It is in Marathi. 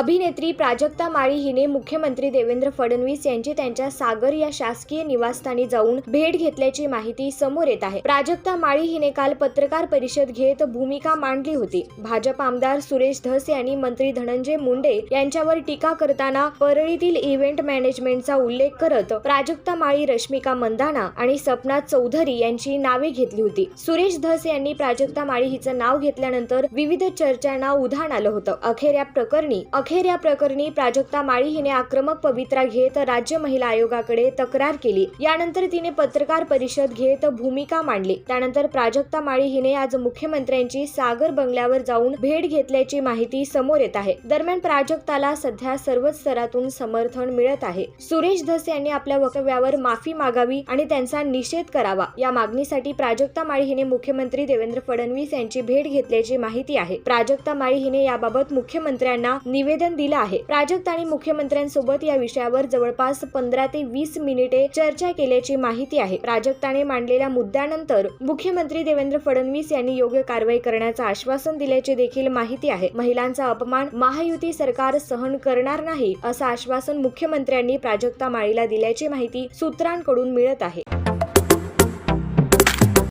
अभिनेत्री प्राजक्ता माळी हिने मुख्यमंत्री देवेंद्र फडणवीस यांची त्यांच्या सागर या शासकीय निवासस्थानी जाऊन भेट घेतल्याची माहिती समोर येत आहे. प्राजक्ता माळी हिने काल पत्रकार परिषद घेत भूमिका मांडली होती. भाजप आमदार सुरेश धस यांनी मंत्री धनंजय मुंडे यांच्यावर टीका करताना परळीतील इव्हेंट मॅनेजमेंटचा उल्लेख करत प्राजक्ता माळी रश्मिका मंदाना आणि सपना चौधरी यांची नावे घेतली होती. सुरेश धस यांनी प्राजक्ता माळी हिचं नाव घेतल्यानंतर विविध चर्चांना उधाण आलं होतं. अखेर या प्रकरणी अखेर या प्रकरणी प्राजक्ता माळी हिने आक्रमक पवित्रा घेत राज्य महिला आयोगाकडे तक्रार केली. यानंतर तिने पत्रकार परिषद घेत भूमिका मांडली. त्यानंतर प्राजक्ता माळी हिने आज मुख्यमंत्र्यांची सागर बंगल्यावर जाऊन भेट घेतल्याची माहिती समोर येत आहे. दरम्यान प्राजक्ताला सध्या सर्वच स्तरातून समर्थन मिळत आहे. सुरेश धस यांनी आपल्या वक्तव्यावर माफी मागावी आणि त्यांचा निषेध करावा. या मागणीसाठी प्राजक्ता माळी हिने मुख्यमंत्री देवेंद्र फडणवीस यांची भेट घेतल्याची माहिती आहे. प्राजक्ता माळी हिने याबाबत मुख्यमंत्र्यांना निवेदन दिलं आहे. प्राजक्त आणि मुख्यमंत्र्यांसोबत या विषयावर जवळपास पंधरा ते वीस मिनिटे चर्चा केल्याची माहिती आहे. प्राजक्ताने मांडलेल्या मुद्द्यानंतर मुख्यमंत्री देवेंद्र फडणवीस यांनी योग्य कारवाई करण्याचं आश्वासन दिल्याची देखील माहिती आहे. महिलांचा अपमान महायुती सरकार सहन करणार नाही असं आश्वासन मुख्यमंत्र्यांनी प्राजक्ता माळीला दिल्याची माहिती सूत्रांकडून मिळत आहे.